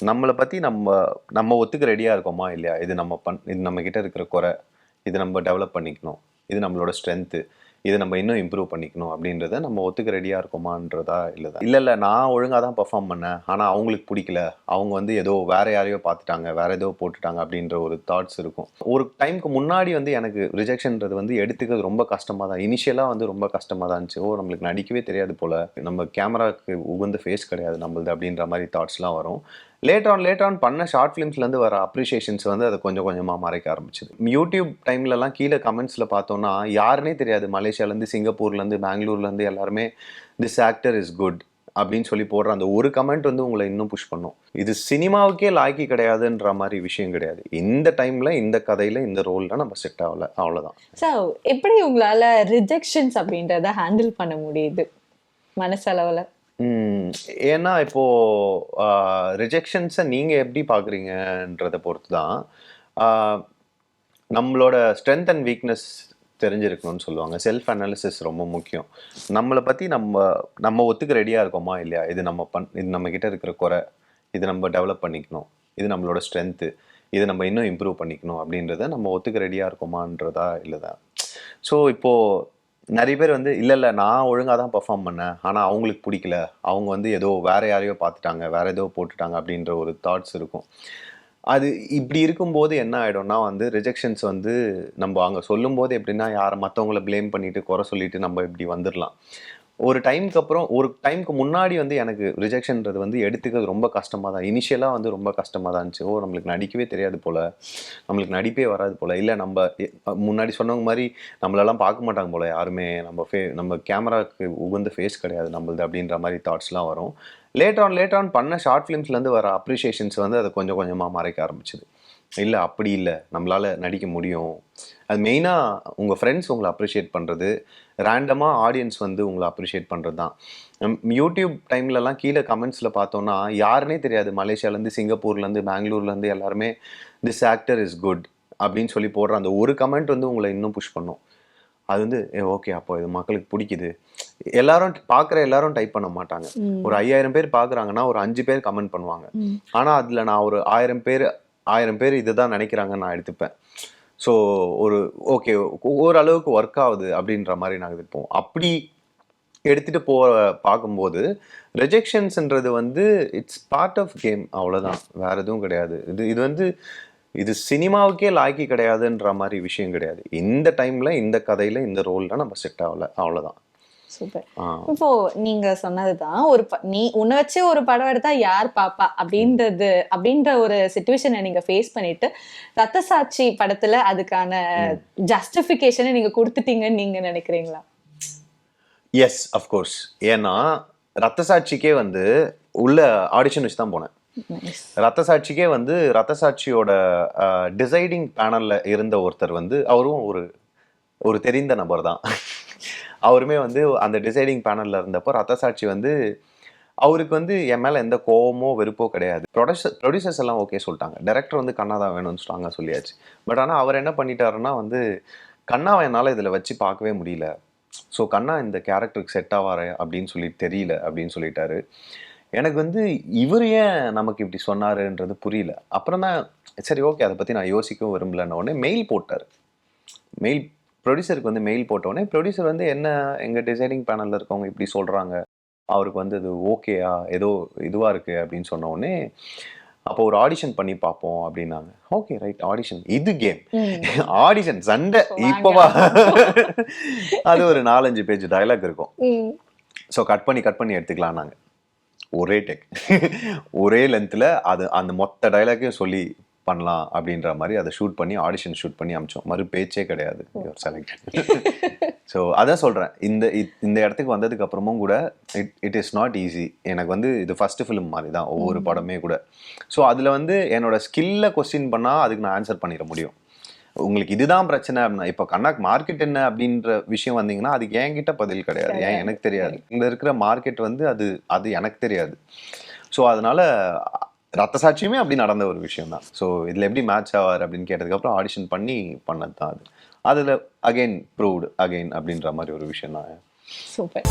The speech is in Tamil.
நம்மளை பற்றி நம்ம நம்ம ஒத்துக்க ரெடியாக இருக்கோமா இல்லையா? இது நம்ம பண் இது நம்ம இருக்கிற குறை. இது நம்ம டெவலப் பண்ணிக்கணும். இது நம்மளோட ஸ்ட்ரென்த்து இது நம்ம இன்னும் இம்ப்ரூவ் பண்ணிக்கணும் அப்படின்றத நம்ம ஒத்துக்க ரெடியாக இருக்கோமான்றதா இல்லை இல்லை இல்லை நான் ஒழுங்காக தான் பர்ஃபார்ம் பண்ணேன். ஆனால் அவங்களுக்கு பிடிக்கல. அவங்க வந்து ஏதோ வேற யாரையோ பார்த்துட்டாங்க வேற ஏதோ போட்டுட்டாங்க அப்படின்ற ஒரு தாட்ஸ் இருக்கும். ஒரு டைம்க்கு முன்னாடி வந்து எனக்கு ரிஜெக்ஷன்ன்றது வந்து எடுத்துக்கிறது ரொம்ப கஷ்டமாக தான். இனிஷியலாக வந்து ரொம்ப கஷ்டமாக தான் இருந்துச்சு. ஓ நம்மளுக்கு நடிக்கவே தெரியாது போல். நம்ம கேமராக்கு உகந்த ஃபேஸ் கிடையாது நம்மளது அப்படின்ற மாதிரி தாட்ஸ்லாம் வரும். லேட் ஆன் லேட் ஆன் பண்ண ஷார்ட் ஃபிலிம்ஸ்லேருந்து வர அப்ரிஷியேஷன்ஸ் வந்து அதை கொஞ்சம் கொஞ்சமாக மறைக்க ஆரம்பிச்சிது. யூடியூப் டைம்லலாம் கீழே கமெண்ட்ஸில் பார்த்தோன்னா யாருனே தெரியாது. மலேசியாலேருந்து சிங்கப்பூர்லேருந்து பெங்களூர்லேருந்து எல்லாருமே திஸ் ஆக்டர் இஸ் குட் அப்படின்னு சொல்லி போடுற அந்த ஒரு கமெண்ட் வந்து உங்களை இன்னும் புஷ் பண்ணும். இது சினிமாவுக்கே லாய்க்கி கிடையாதுன்ற மாதிரி விஷயம் கிடையாது. இந்த டைமில் இந்த கதையில் இந்த ரோலில் நம்ம செட் ஆகல. அவ்வளோதான் ஸோ எப்படி உங்களால ரிஜெக்ஷன்ஸ் அப்படின்றத ஹேண்டில் பண்ண முடியுது? மனசளவில். ஏன்னா இப்போ ரிஜெக்ஷன்ஸை நீங்க எப்படி பார்க்குறீங்கன்றத பொறுத்து தான் நம்மளோட ஸ்ட்ரென்த் அண்ட் வீக்னஸ் தெரிஞ்சிருக்கணும்னு சொல்லுவாங்க. செல்ஃப் அனாலிசிஸ் ரொம்ப முக்கியம். நம்மளை பற்றி நம்ம நம்ம ஒத்துக்க ரெடியாக இருக்கோமா இல்லையா? இது நம்ம பண் இது நம்ம இருக்கிற குறை. இது நம்ம டெவலப் பண்ணிக்கணும். இது நம்மளோட ஸ்ட்ரென்த்து இது நம்ம இன்னும் இம்ப்ரூவ் பண்ணிக்கணும் அப்படின்றத நம்ம ஒத்துக்க ரெடியாக இருக்கோமான்றதா இல்லை தான்? ஸோ இப்போது நிறைய பேர் வந்து இல்லை இல்லை நான் ஒழுங்காக தான் பெர்ஃபார்ம் பண்ணேன். ஆனால் அவங்களுக்கு பிடிக்கல. அவங்க வந்து ஏதோ வேறு யாரையோ பார்த்துட்டாங்க. வேறு ஏதோ போட்டுட்டாங்க. அப்படின்ற ஒரு தாட்ஸ் இருக்கும். அது இப்படி இருக்கும்போது என்ன ஆகிடும்னா வந்து ரிஜெக்ஷன்ஸ் வந்து நம்ம அங்கே சொல்லும்போது எப்படின்னா யாரை மற்றவங்கள ப்ளேம் பண்ணிவிட்டு குறை சொல்லிட்டு நம்ம இப்படி வந்துடலாம் ஒரு டைம்க்கு அப்புறம் ஒரு டைம்க்கு முன்னாடி வந்து எனக்கு ரிஜெக்ஷன்றது வந்து எடுத்துக்கிறது ரொம்ப கஷ்டமாக தான் இனிஷியலாக வந்து ரொம்ப கஷ்டமாக தான் இருந்துச்சு. ஓ நம்மளுக்கு நடிக்கவே தெரியாது போல். நம்மளுக்கு நடிப்பே வராது போல். இல்லை நம்ம முன்னாடி சொன்னவங்க மாதிரி நம்மளெல்லாம் பார்க்க மாட்டாங்க போல் யாருமே. நம்ம ஃபே நம்ம கேமராவுக்கு உகந்த ஃபேஸ் கிடையாது நம்மளது அப்படின்ற மாதிரி தாட்ஸ்லாம் வரும். லேட் ஆன் லேட் ஆன் பண்ண ஷார்ட் ஃபிலிம்ஸ்லேருந்து வர அப்ரிஷியேஷன்ஸ் வந்து அதை கொஞ்சம் கொஞ்சமாக மறைக்க ஆரம்பிச்சிது. இல்லை அப்படி இல்லை. நம்மளால் நடிக்க முடியும். அது மெயினாக உங்கள் ஃப்ரெண்ட்ஸ் உங்களை அப்ரிஷியேட் பண்ணுறது ரேண்டமாக ஆடியன்ஸ் வந்து உங்களை அப்ரிஷியேட் பண்ணுறது தான். யூடியூப் டைம்லலாம் கீழே கமெண்ட்ஸில் பார்த்தோன்னா யாருனே தெரியாது. மலேசியாலேருந்து சிங்கப்பூர்லேருந்து பெங்களூர்லேருந்து எல்லாருமே திஸ் ஆக்டர் இஸ் குட் அப்படின்னு சொல்லி போடுற அந்த ஒரு கமெண்ட் வந்து உங்களை இன்னும் புஷ் பண்ணும். அது வந்து ஓகே அப்போ இது மக்களுக்கு பிடிக்குது. எல்லாரும் பார்க்குற எல்லாரும் டைப் பண்ண மாட்டாங்க. ஒரு ஐயாயிரம் பேர் பார்க்குறாங்கன்னா ஒரு அஞ்சு பேர் கமெண்ட் பண்ணுவாங்க. ஆனால் அதில் நான் ஒரு ஆயிரம் பேர் ஆயிரம் பேர் இதை தான் நினைக்கிறாங்கன்னு நான் எடுத்துப்பேன். ஸோ ஒரு ஓகே ஓரளவுக்கு ஒர்க் ஆகுது அப்படின்ற மாதிரி நாங்கள் இருப்போம் அப்படி எடுத்துகிட்டு போக பார்க்கும்போது ரிஜெக்ஷன்ஸ்ன்றது வந்து இட்ஸ் பார்ட் ஆஃப் கேம் அவ்வளோதான் வேற எதுவும் கிடையாது. இது இது வந்து இது சினிமாவுக்கே லாக்கி கிடையாதுன்ற மாதிரி விஷயம் கிடையாது. இந்த டைமில் இந்த கதையில் இந்த ரோலில் நம்ம செட் ஆகலை. அவ்வளோதான் சூப்பர். இப்போ நீங்க சொன்னதுதான் ஒரு நீ உன்னை வச்சு ஒரு படம் எடுத்தா யார் பாப்பா? அப்படின்றது அப்படின்ற ஒரு சுச்சுவேஷனை நீங்க ஃபேஸ் பண்ணிட்டு ரத்த சாட்சி படத்துல அதுக்கான ஜஸ்டிபிகேஷனை நீங்க கொடுத்துட்டீங்கன்னு நீங்க நினைக்கிறீங்களா? எஸ் அஃப்கோர்ஸ் ஏன்னா ரத்த சாட்சிக்கே வந்து உள்ள ஆடிஷன் வச்சு தான் போனேன். ரத்த சாட்சிக்கே வந்து ரத்த சாட்சியோட டிசைடிங் பேனல்ல இருந்த ஒருத்தர் வந்து அவரும் ஒரு ஒரு தெரிந்த நபர் தான் அவருமே வந்து அந்த டிசைடிங் பேனலில் இருந்தப்போ ரத்த சாட்சி வந்து அவருக்கு வந்து என் மேலே எந்த கோவமோ வெறுப்போ கிடையாது. ப்ரொடியூசர் ப்ரொடியூசர்ஸ் எல்லாம் ஓகே சொல்லிட்டாங்க. டேரக்டர் வந்து கண்ணா தான் வேணும்னு சொல்லிட்டாங்க சொல்லியாச்சு. பட் ஆனால் அவர் என்ன பண்ணிட்டாருன்னா வந்து கண்ணாவை என்னால் இதில் வச்சு பார்க்கவே முடியல. ஸோ கண்ணா இந்த கேரக்டருக்கு செட் ஆவார அப்படின்னு சொல்லி தெரியல அப்படின்னு சொல்லிட்டாரு. எனக்கு வந்து இவர் ஏன் நமக்கு இப்படி சொன்னாருன்றது புரியல. அப்புறம் தான் சரி ஓகே அதை பற்றி நான் யோசிக்கவும் விரும்பலன்னு உடனே மெயில் போட்டார். மெயில் ப்ரொடியூசருக்கு வந்து மெயில் போட்ட உடனே ப்ரொடியூசர் வந்து என்ன எங்கள் டிசைனிங் பேனலில் இருக்கவங்க இப்படி சொல்கிறாங்க அவருக்கு வந்து இது ஓகேயா ஏதோ இதுவாக இருக்குது அப்படின்னு சொன்ன உடனே அப்போ ஒரு ஆடிஷன் பண்ணி பார்ப்போம் அப்படின்னாங்க. ஓகே ரைட் ஆடிஷன் இது கேம். ஆடிஷன் சண்டை. இப்போவா அது ஒரு நாலஞ்சு பேஜ் டயலாக் இருக்கும். ஸோ கட் பண்ணி கட் பண்ணி எடுத்துக்கலாம் நாங்கள் ஒரே டெக் ஒரே லென்த்தில் அது அந்த மொத்த டைலாக்கையும் சொல்லி பண்ணலாம் அப்படின்ற மாதிரி அதை ஷூட் பண்ணி ஆடிஷன் ஷூட் பண்ணி அமிச்சோம். மறு பேச்சே கிடையாது. செலக்டட் ஸோ அதான் சொல்கிறேன் இந்த இந்த இடத்துக்கு வந்ததுக்கு அப்புறமும் கூட it it is not easy எனக்கு வந்து இது ஃபர்ஸ்ட் ஃபிலிம் மாதிரி தான் ஒவ்வொரு படமே கூட. ஸோ அதில் வந்து என்னோட ஸ்கில்லை கொஸ்டின் பண்ணால் அதுக்கு நான் ஆன்சர் பண்ணிட முடியும். உங்களுக்கு இதுதான் பிரச்சனை அப்படின்னா இப்போ கண்ணாக்கு மார்க்கெட் என்ன அப்படின்ற விஷயம் வந்தீங்கன்னா அதுக்கு என்கிட்ட பதில் கிடையாது. ஏன்? எனக்கு தெரியாது. இங்க இருக்கிற மார்க்கெட் வந்து அது அது எனக்கு தெரியாது. ஸோ அதனால ரத்த சாட்சியுமே அப்படி நடந்த ஒரு விஷயம் தான் ஸோ இதில் எப்படி மேட்ச் ஆவார் அப்படின்னு கேட்டதுக்கப்புறம் ஆடிஷன் பண்ணி பண்ணது தான் அது. அதில் அகைன் ப்ரூவ்டு அகைன் அப்படின்ற மாதிரி ஒரு விஷயம் தான் சூப்பர்